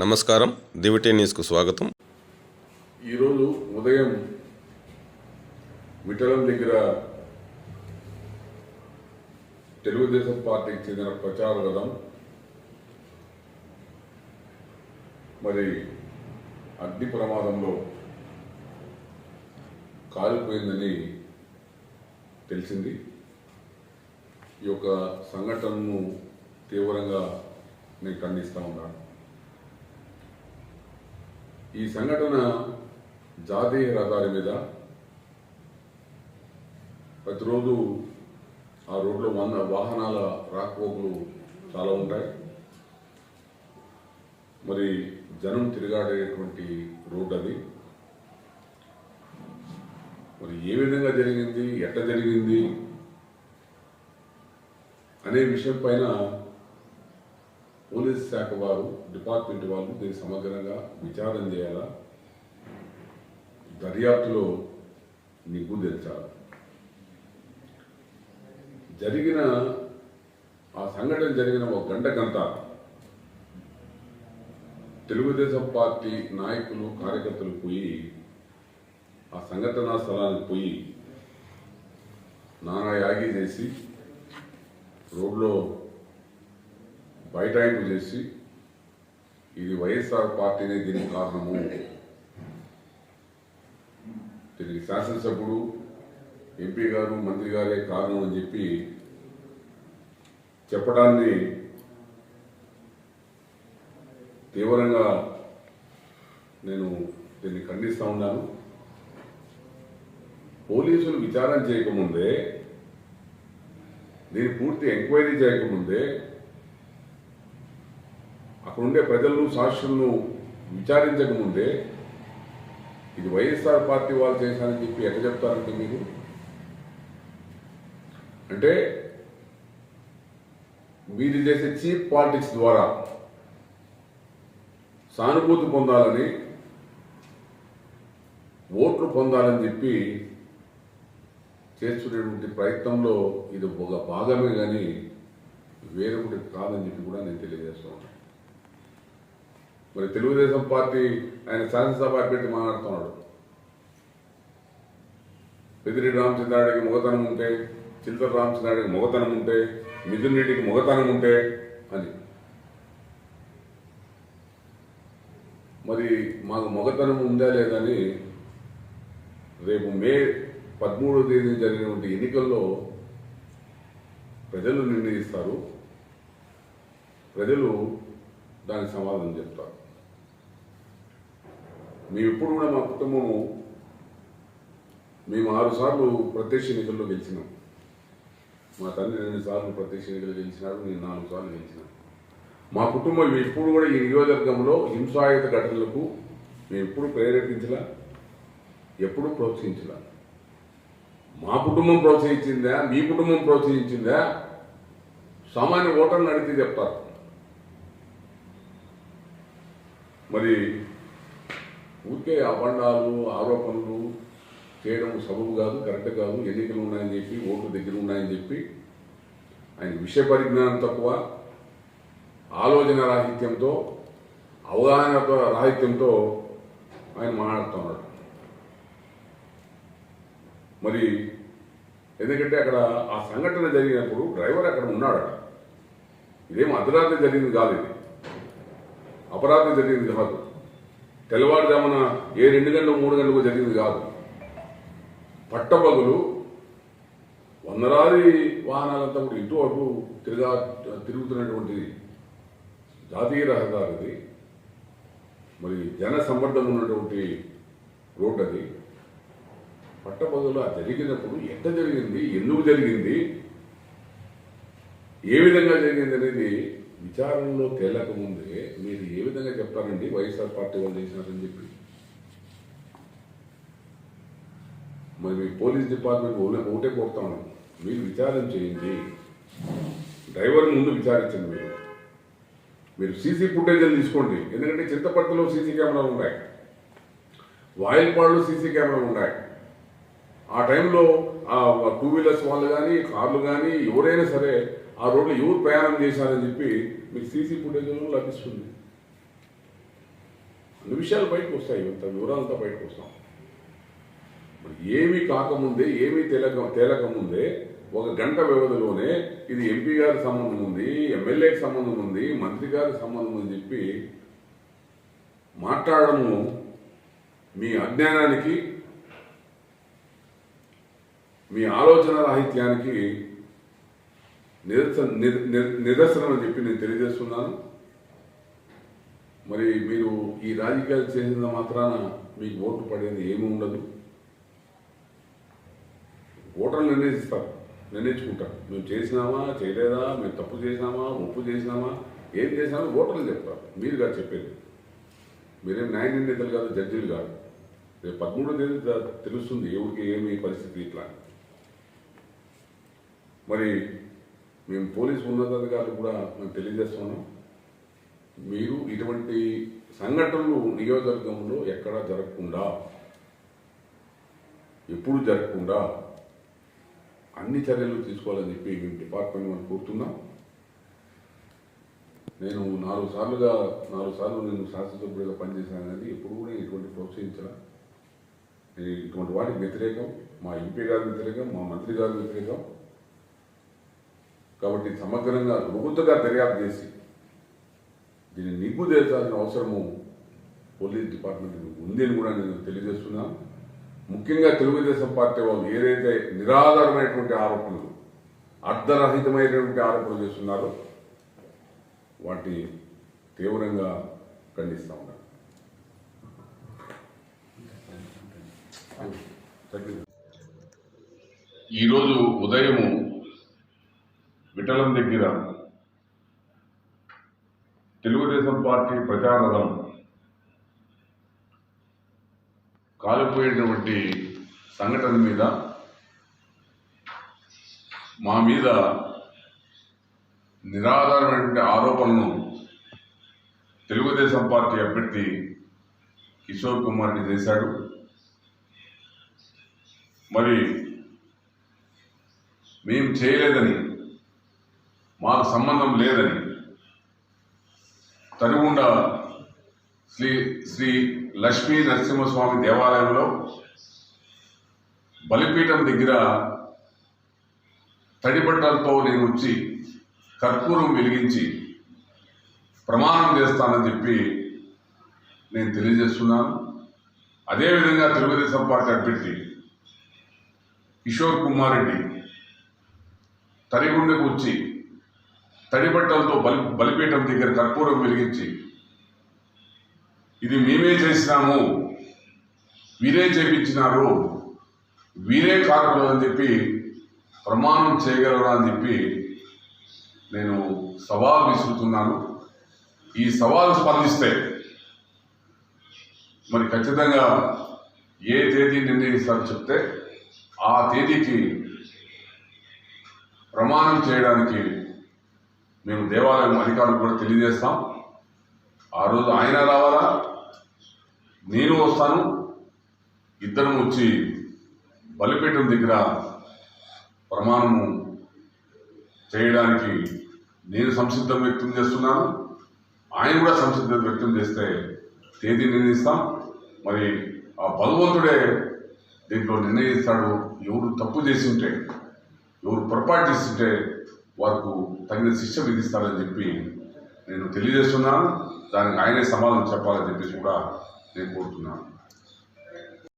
నమస్కారం. దివిటీ న్యూస్కు స్వాగతం. ఈరోజు ఉదయం విఠలం దగ్గర తెలుగుదేశం పార్టీకి చెందిన ప్రచార రథం. మరి అగ్ని ప్రమాదంలో కాలిపోయిందని తెలిసింది. ఈ యొక్క సంఘటనను తీవ్రంగా నేను ఖండిస్తూ ఉన్నాను. ఈ సంఘటన జాతీయ రహదారి మీద ప్రతిరోజు ఆ రోడ్లో వంద వాహనాల రాకపోకలు చాలా ఉంటాయి. మరి జనం తిరగాడేటువంటి రోడ్ అది. మరి ఏ విధంగా జరిగింది ఎట్లా జరిగింది అనే విషయం పైన పోలీస్ శాఖ వారు డిపార్ట్మెంట్ వాళ్ళు దీన్ని సమగ్రంగా విచారణ చేయాలా? దర్యాప్తులో నిగ్గు తెచ్చాలి జరిగిన ఆ సంఘటన జరిగిన ఒక గంట గంట తెలుగుదేశం పార్టీ నాయకులు కార్యకర్తలు పోయి ఆ సంఘటనా స్థలానికి పోయి నానా యాగి చేసి రోడ్లో బైఠాయింపు చేసి ఇది వైఎస్ఆర్ పార్టీనే దీనికి కారణము. దీనికి శాసనసభ్యుడు ఎంపీ గారు మంత్రి గారే కారణం అని చెప్పి చెప్పడాన్ని తీవ్రంగా నేను దీన్ని ఖండిస్తూ ఉన్నాను. పోలీసులు విచారణ చేయకముందే దీన్ని పూర్తి ఎంక్వైరీ చేయకముందే అక్కడ ఉండే ప్రజలను సాక్షులను విచారించకముందే ఇది వైఎస్ఆర్ పార్టీ వాళ్ళు చేశారని చెప్పి ఎట్లా చెప్తారంటే మీరు? అంటే మీరు చేసే చీప్ పాలిటిక్స్ ద్వారా సానుభూతి పొందాలని ఓట్లు పొందాలని చెప్పి చేస్తున్నటువంటి ప్రయత్నంలో ఇది ఒక భాగమే కానీ వేరొకటి కాదని చెప్పి కూడా నేను తెలియజేస్తాను మరి తెలుగుదేశం పార్టీ ఆయన శాసనసభ అభ్యర్థి మాట్లాడుతున్నాడు. పెద్దిరెడ్డి రామచంద్రారెడ్డికి మొగతనం ఉంటే చింతల రామచంద్రారెడ్డికి మొగతనం ఉంటే మిథున్ రెడ్డికి మొగతనం ఉంటే అని. మరి మాకు మొగతనం ఉందా లేదని రేపు మే పదమూడో తేదీ జరిగినటువంటి ఎన్నికల్లో ప్రజలు నిర్ణయిస్తారు. ప్రజలు దానికి సమాధానం చెప్తారు. మేము ఎప్పుడు కూడా మా కుటుంబము మేము ఆరు సార్లు ప్రత్యక్ష ఎన్నికల్లో గెలిచినాం. మా తండ్రి రెండు సార్లు ప్రత్యక్ష ఎన్నికలు గెలిచినారు నేను నాలుగు సార్లు గెలిచినాను. మా కుటుంబం ఎప్పుడు కూడా ఈ నియోజకవర్గంలో హింసాయుత ఘటనలకు మేము ఎప్పుడు ప్రేరేపించలా ఎప్పుడు ప్రోత్సహించలా. మా కుటుంబం ప్రోత్సహించిందా మీ కుటుంబం ప్రోత్సహించిందా? సామాన్య ఓటర్ని అడిగితే చెప్తారు. మరి ఊరికే అబండాలు ఆరోపణలు చేయడం సబబు కాదు కరెక్ట్ కాదు. ఎన్నికలు ఉన్నాయని చెప్పి ఓట్లు దగ్గర ఉన్నాయని చెప్పి ఆయన విషయ పరిజ్ఞానం తక్కువ ఆలోచన రాహిత్యంతో అవగాహన రాహిత్యంతో ఆయన మాట్లాడుతున్నాడు మరి ఎందుకంటే అక్కడ ఆ సంఘటన జరిగినప్పుడు డ్రైవర్ అక్కడ ఉన్నాడు ఇదేం అర్ధరాత్రి జరిగింది కాదు ఇది. అపరాధం జరిగింది కాదు. తెల్లవారుజామున ఏ రెండు గంటలు మూడు గంటలకు జరిగింది కాదు. పట్టపగులు వందలాది వాహనాలంతా కూడా ఇటు అటు తిరగా తిరుగుతున్నటువంటి జాతీయ రహదారిది. మరి జన సంబర్ధం ఉన్నటువంటి రోడ్ అది పట్టపగలు ఆ జరిగినప్పుడు ఎంత జరిగింది ఎందుకు జరిగింది ఏ విధంగా జరిగింది అనేది విచారణలో తేలకముందే మీరు ఏ విధంగా చెప్తారండి వైఎస్ఆర్ పార్టీ వాళ్ళు చేసినారని చెప్పి. మరి పోలీస్ డిపార్ట్మెంట్ ఒకటే- ఒకటే కోరుతాను మీరు విచారణ చేయండి. డ్రైవర్ ముందు విచారించండి మీరు. మీరు సీసీ ఫుటేజ్ తీసుకోండి. ఎందుకంటే చింతపట్టులో సీసీ కెమెరాలు ఉన్నాయి. వాయిల్పాడులో సీసీ కెమెరాలు ఉన్నాయి. ఆ టైంలో ఆ టూ వీలర్స్ వాళ్ళు కానీ కార్లు కానీ ఎవరైనా సరే ఆ రోడ్డు ఎవరు ప్రయాణం చేశారని చెప్పి మీకు సీసీ ఫుటేజ్లో లభిస్తుంది. అన్ని విషయాలు బయటకు వస్తాయి ఇంత వివరాలతో బయటకు వస్తాం. మరి ఏమీ కాకముందే ఏమీ తేలక తేలకముందే ఒక గంట వ్యవధిలోనే ఇది ఎంపీ గారి సంబంధం ఉంది ఎమ్మెల్యేకి సంబంధం ఉంది మంత్రి గారి సంబంధం అని చెప్పి మాట్లాడము మీ అజ్ఞానానికి మీ ఆలోచన రాహిత్యానికి నిరసన నిద- అని చెప్పి నేను తెలియజేస్తున్నాను. మరి మీరు ఈ రాజకీయాలు చేసిన మాత్రాన మీకు ఓటు పడేది ఏమీ ఉండదు. ఓటర్లు నిర్ణయిస్తారు నిర్ణయించుకుంటారు. మేము చేసినామా చేయలేదా మేము తప్పు చేసినామా ఒప్పు చేసినామా ఏం చేసినామో ఓటర్లు చెప్తారు. మీరు కాదు చెప్పేది. మీరేం న్యాయ నిర్ణేతలు కాదు జడ్జీలు కాదు. రేపు పదమూడో తేదీ తెలుస్తుంది ఎవరికి ఏమి పరిస్థితి ఇట్లా. మరి మేము పోలీసు ఉన్నతాధికారులు కూడా మేము తెలియజేస్తున్నాం. మీరు ఇటువంటి సంఘటనలు నియోజకవర్గంలో ఎక్కడా జరగకుండా ఎప్పుడు జరగకుండా అన్ని చర్యలు తీసుకోవాలని చెప్పి మేము డిపార్ట్మెంట్ మనం కోరుతున్నాం. నేను నాలుగు సార్లుగా నాలుగు సార్లు నేను శాసనసభ్యుడిగా పనిచేశాను కానీ ఎప్పుడు కూడా ఇటువంటి ప్రోత్సహించరా నేను ఇటువంటి వాటికి వ్యతిరేకం మా ఎంపీ గారి వ్యతిరేకం మా మంత్రి గారి వ్యతిరేకం. కాబట్టి సమగ్రంగా లోతుగా దర్యాప్తు చేసి దీన్ని నిగ్గు అవసరము పోలీస్ డిపార్ట్మెంట్ ఉంది అని కూడా నేను తెలియజేస్తున్నాను. ముఖ్యంగా తెలుగుదేశం పార్టీ వాళ్ళు ఏదైతే నిరాధారమైనటువంటి ఆరోపణలు అర్ధరహితమైనటువంటి ఆరోపణలు చేస్తున్నారో వాటిని తీవ్రంగా ఖండిస్తా ఉన్నాను. ఈరోజు ఉదయము విఠలం దగ్గర తెలుగుదేశం పార్టీ ప్రచారం కాలిపోయినటువంటి సంఘటన మీద మా మీద నిరాధారమైనటువంటి ఆరోపణలను తెలుగుదేశం పార్టీ అభ్యర్థి కిషోర్ కుమార్ని చేశాడు. మరి మేము చేయలేదని మాకు సంబంధం లేదని. తరుగుండ శ్రీ శ్రీ లక్ష్మీ నరసింహస్వామి దేవాలయంలో బలిపీఠం దగ్గర తడిబట్టలతో నేను వచ్చి కర్పూరం వెలిగించి ప్రమాణం చేస్తానని చెప్పి నేను తెలియజేస్తున్నాను. అదేవిధంగా తెలుగుదేశం పార్టీ అభ్యర్థి కిషోర్ కుమార్ రెడ్డి తరిగుండెకు వచ్చి తడిబట్టలతో బలి బలిపీఠం దగ్గర కర్పూరం వెలిగించి ఇది మేమే చేసినాము వీరే చేపించినారు వీరే కారకులు అని చెప్పి ప్రమాణం చేయగలరా అని చెప్పి నేను సవాల్ విసురుతున్నాను. ఈ సవాలు స్పందిస్తే మరి ఖచ్చితంగా ఏ తేదీ నిర్ణయిస్తారో చెప్తే ఆ తేదీకి ప్రమాణం చేయడానికి మేము దేవాలయం అధికారులు కూడా తెలియజేస్తాం. ఆ రోజు ఆయన రావాలా? నేను వస్తాను. ఇద్దరం వచ్చి బలిపీఠం దగ్గర ప్రమాణము చేయడానికి నేను సంసిద్ధం వ్యక్తం చేస్తున్నాను. ఆయన కూడా సంసిద్ధత వ్యక్తం చేస్తే తేదీ నిర్ణయిస్తాం. మరి ఆ బలవంతుడే దీంట్లో నిర్ణయిస్తాడు. ఎవరు తప్పు చేసి ఉంటే ఎవరు పొరపాటు చేస్తుంటే వారికి తగిన శిక్ష విధిస్తారని చెప్పి నేను తెలియజేస్తున్నాను. దానికి ఆయనే సమాధానం చెప్పాలని చెప్పేసి కూడా నేను కోరుతున్నాను.